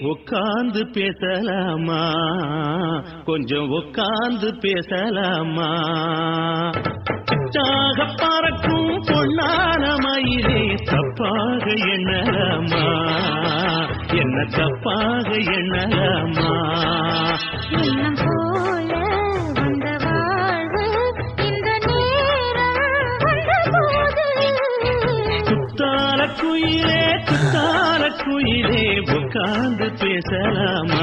குயிலே உட்கார்ந்து பேசலாமா? கொஞ்சம் உட்கார்ந்து பேசலாமா? பிச்சாக பறக்கும் பொன்னான மயிலே தப்பாக எண்ணலாமா? என்ன தப்பாக எண்ணலாமா? எண்ணம் போல குயிலே உட்கார்ந்து பேசலாமா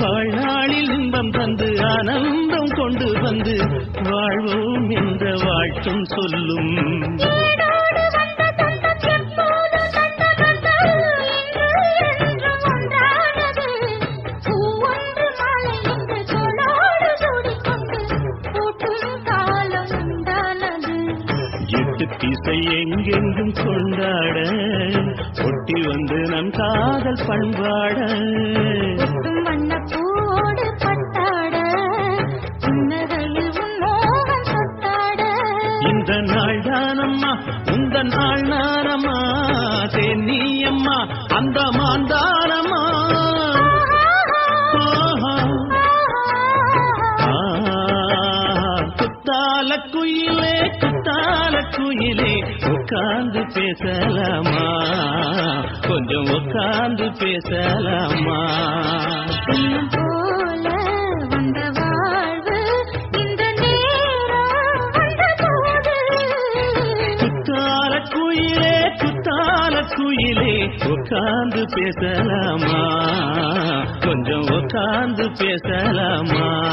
வாழ்நாளில் இன்பம் தந்து ஆனந்தம் கொண்டு வந்து வாழ்வோம் என்ற வாழ்த்தும் சொல்லும். திசை எங்கெங்கும் கொண்டாட ஒட்டி வந்து நம் காதல் பண்பாட. அந்த மாந்தாரமா குத்தால குயிலே குத்தால குயிலே உட்கார்ந்து பேசலாமா? கொஞ்சம் உட்கார்ந்து பேசலாமா? உட்கார்ந்து பேசலாமா? கொஞ்சம் உட்கார்ந்து பேசலாமா?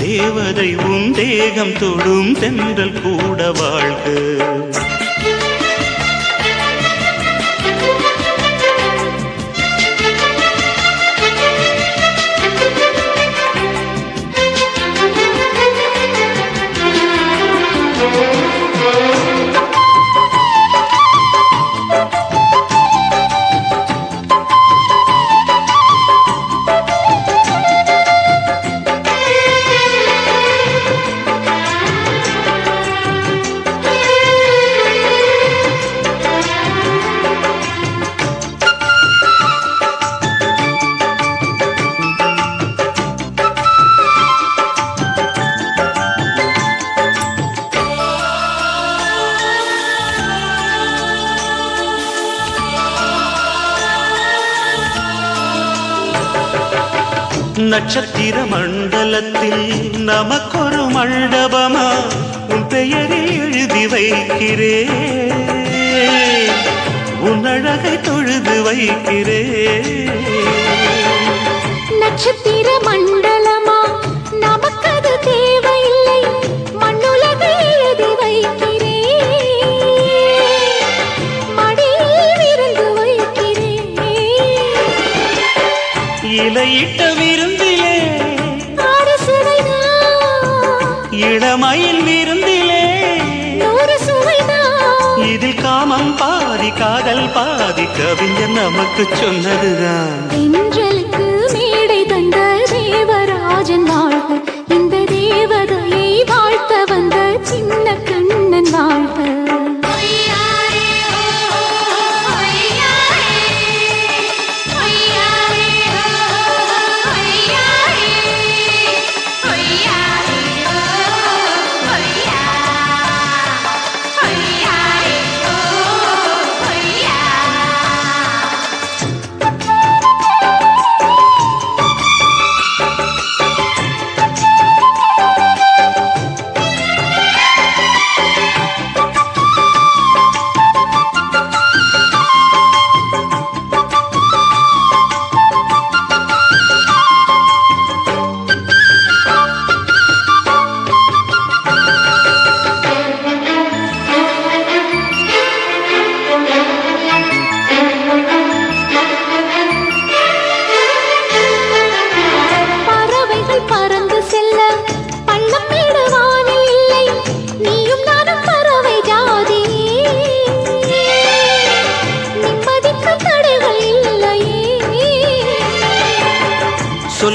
தேவதை உன் தேகம் தொடும் தென்றல் கூட வாழ்க நட்சத்திர மண்டலத்தில் நமக்கொரு மண்டபமா? உன் பெயரில் எழுதி வைக்கிறே. உன் அழகை தொழுது வைக்கிறே. நட்சத்திர மண்டலமா நமக்கது தேவையில்லை. மண்ணுலகை எழுதி வைக்கிறேன் மடியில் விருந்து வைக்கிறேன் இலையிட்ட பாடல் பாதி கவிஞர் நமக்கு சொன்னதுதான். தென்றலுக்கு மேடை தந்த தேவராஜன்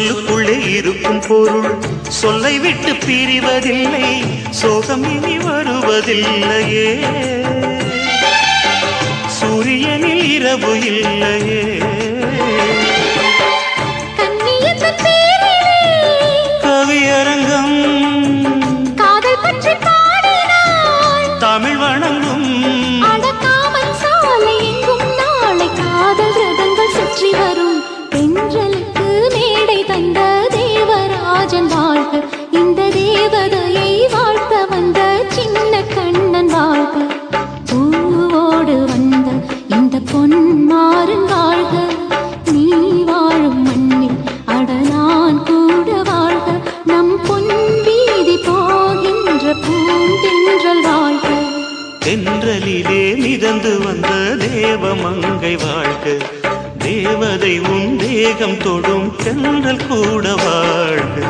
சொல்லுக்குள்ளே இருக்கும் பொருள். சொல்லை விட்டு பிரிவதில்லை சோகம் இனி வருவதில்லையே. சூரியனில் இரவு இல்லையே. வந்த தேவ மங்கை வாழ்க. தேவதை உன் தேகம் தொடும் சென்றல் கூட வாழ்க.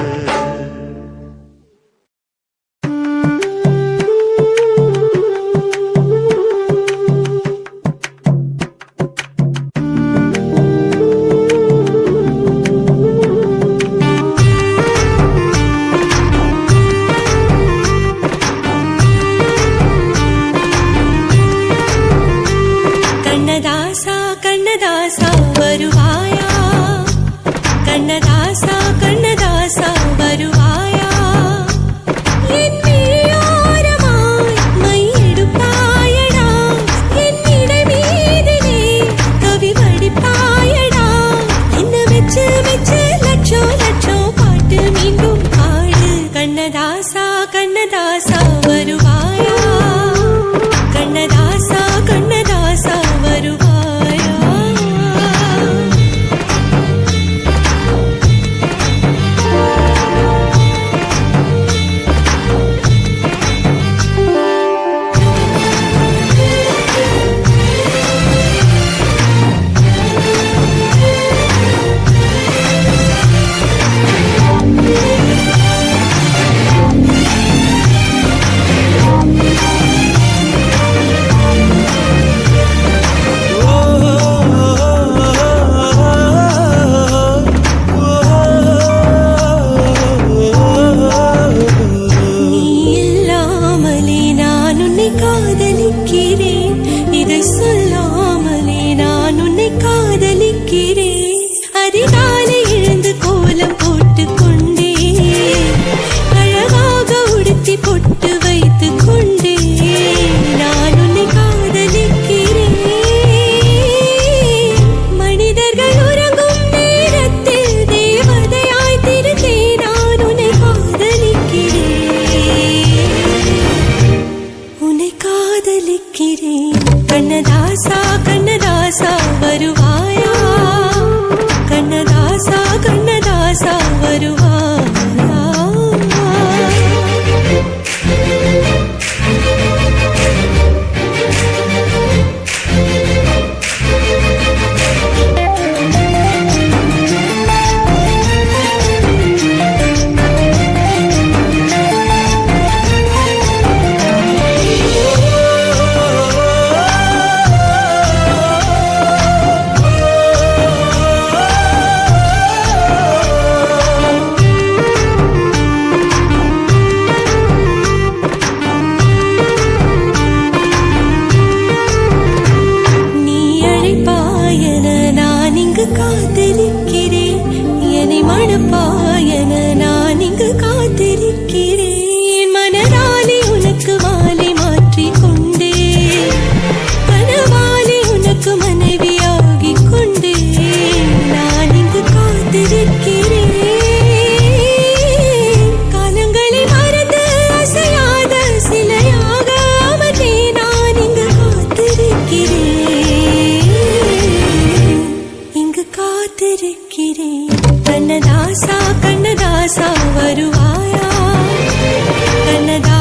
கண்ணதாசா கண்ணதாசா வருவாயா? கண்ணதா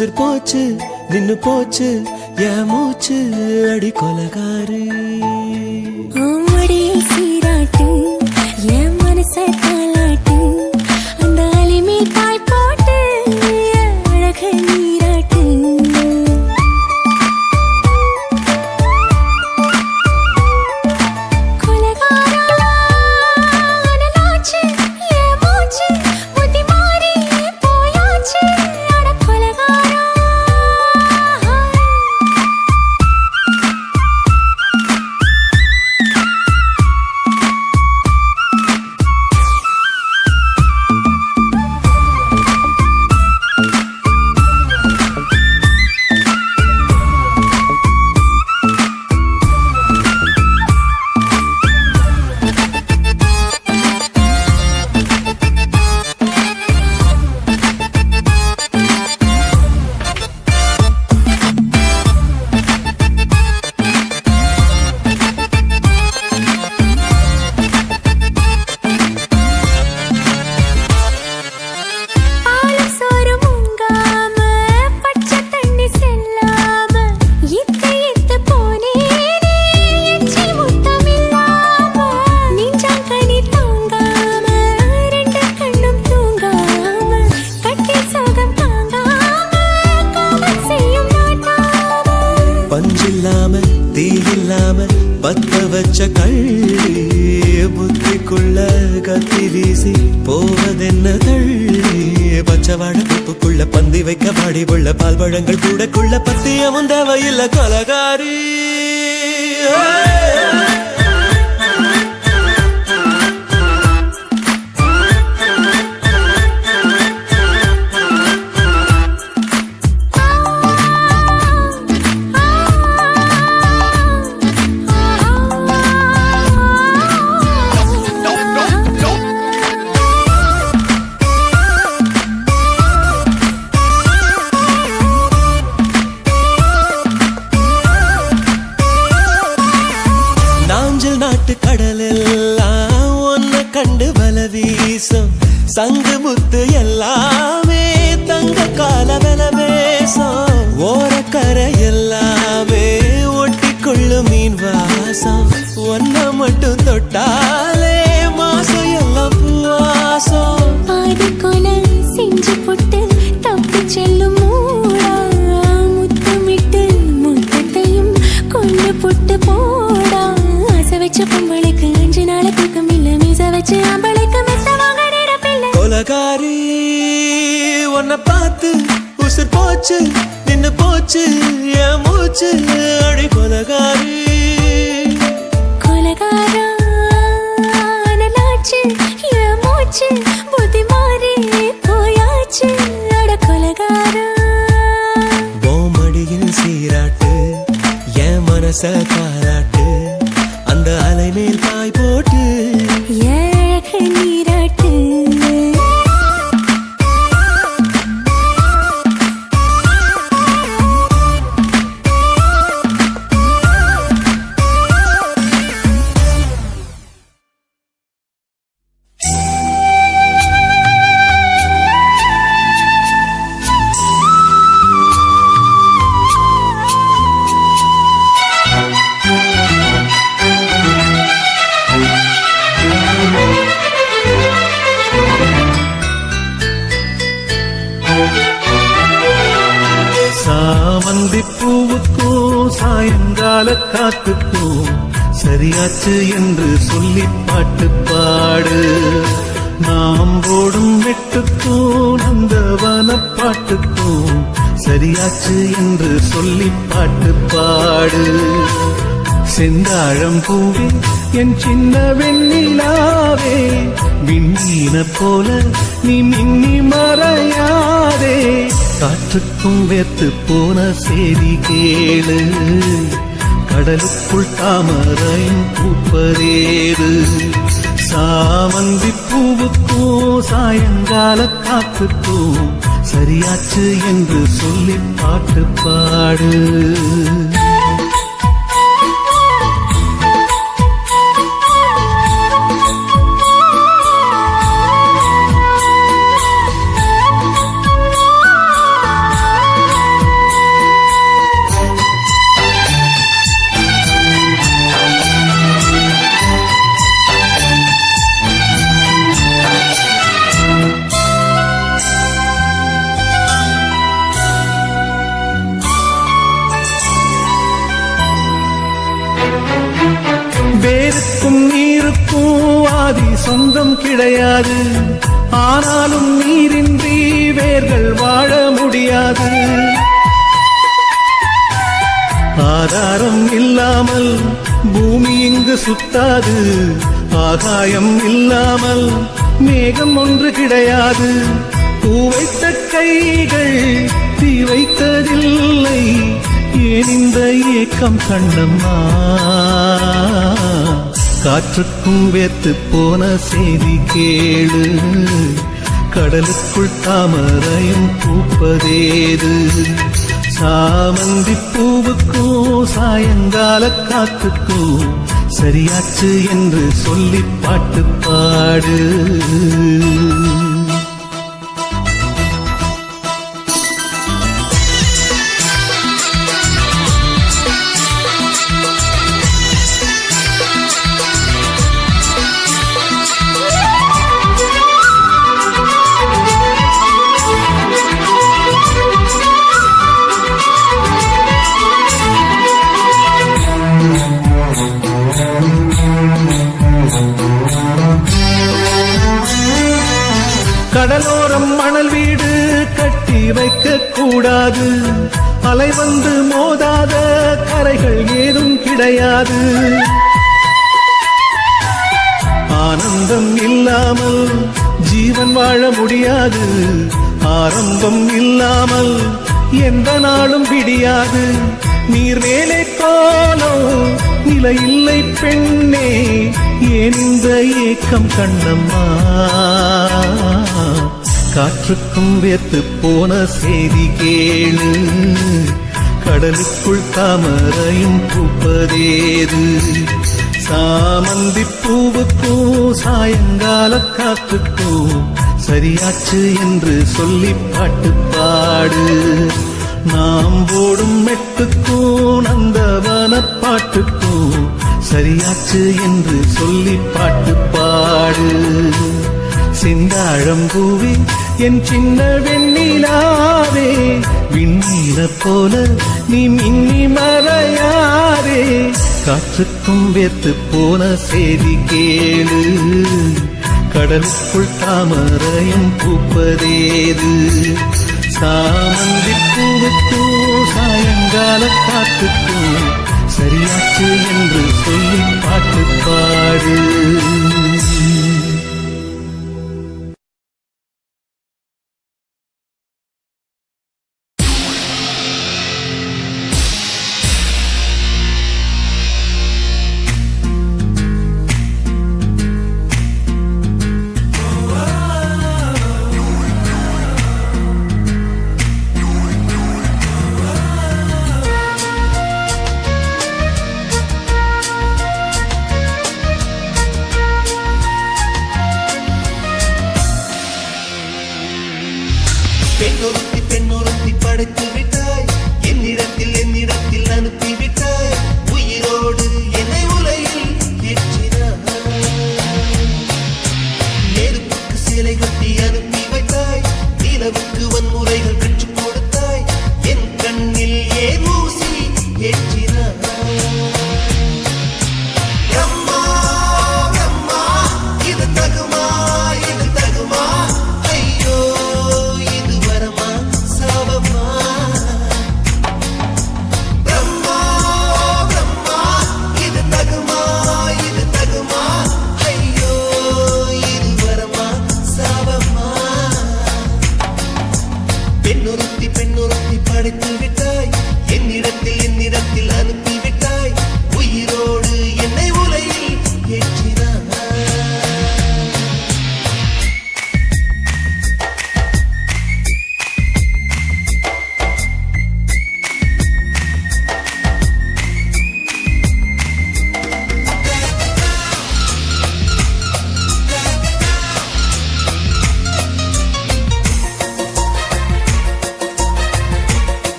உசுர் போச்சு நின்னு போச்சு என் மூச்சு அடி கொலகாரு. பத்தியமும் தேவையில்லை கொலகாரி. கொலகாரி உன்னை பார்த்து உசுர் போச்சு நின்னு போச்சு என் மூச்சு அடி கொலகாரி. கொலகாரா என் மூச்சு புத்தி மாறி போயாச்சு. அட கொலகாரா. சீராட்டு என் மனச காத்துக்கும் சரியாச்சு என்று சொல்லி பாட்டு பாடு. நாம் போடும் வெட்டுக்கும் அந்த வனப்பாட்டுக்கும் சரியாச்சு என்று சொல்லி பாட்டு பாடு. செந்தாழம் பூவே என் சின்ன வெண்ணிலாவே விண்ணீன போல நீ மின்னி மறையாதே. காற்றுக்கும் வேர்த்து போன செய்தி கேளு. கடலுக்குள் தாமரையும் பூப்பதேது சாமந்தி பூவுக்கும் சாயங்கால காத்துக்கும் சரியாச்சு என்று சொல்லி பாட்டு பாடு. கிடையாது. ஆனாலும் நீரின்றி வேர்கள் வாழ முடியாது. ஆதாரம் இல்லாமல் பூமி இங்கு சுத்தாது. ஆகாயம் இல்லாமல் மேகம் ஒன்று கிடையாது. பூ வைத்த கைகள் தீ வைத்ததில்லை. ஏன் இந்த ஏக்கம் கண்ணம்மா? காற்றுக்கும் வேத்து போன செய்தி கேளு. கடலுக்குள் தாமரையும் பூப்பதேது. சாமந்தி பூவுக்கும் சாயங்கால காத்துக்கும் சரியாச்சு என்று சொல்லி பாட்டு பாடு. கிடையாது. அலை வந்து மோதாத கரைகள் ஏதும் கிடையாது. ஆனந்தம் இல்லாமல் ஜீவன் வாழ முடியாது. ஆரம்பம் இல்லாமல் எந்த நாளும் விடியாது. நீர் வேலை போலோ நிலை இல்லை பெண்ணே ஏன் இந்த ஏக்கம் கண்ணம்மா? காற்றுக்கும் வேத்து போன செய்தி கேளு. கடலுக்குள் தாமரையும் பூப்பதேது. சாமந்தி பூவுக்கும் சாயங்கால காத்துக்கும் சரியாச்சு என்று சொல்லி பாட்டு பாடு நாம் ஓடும் மெட்டுக்கும் நந்தவன பாட்டுக்கும் சரியாச்சு என்று சொல்லி பாட்டு பாடு சிந்தாழம்பூவே என் சின்ன வெண்ணிலாவே விண்ணீர போல நீ மின்னி மறையாரே காற்றுக்கும் வேத்து போன செய்தி கேளு கடலுக்குள் தாமரையும் பூப்பதேது. சாமந்தி பூவுக்கும் சாயங்கால காத்துக்கும் சரியாச்சு என்று சொல்லி பாட்டு பாடு.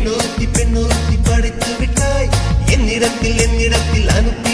பெண்ணொருத்தி பெண்ணொருத்தி படைத்து விட்டாய். என்னிடத்தில் என்னிடத்தில் அனுப்பி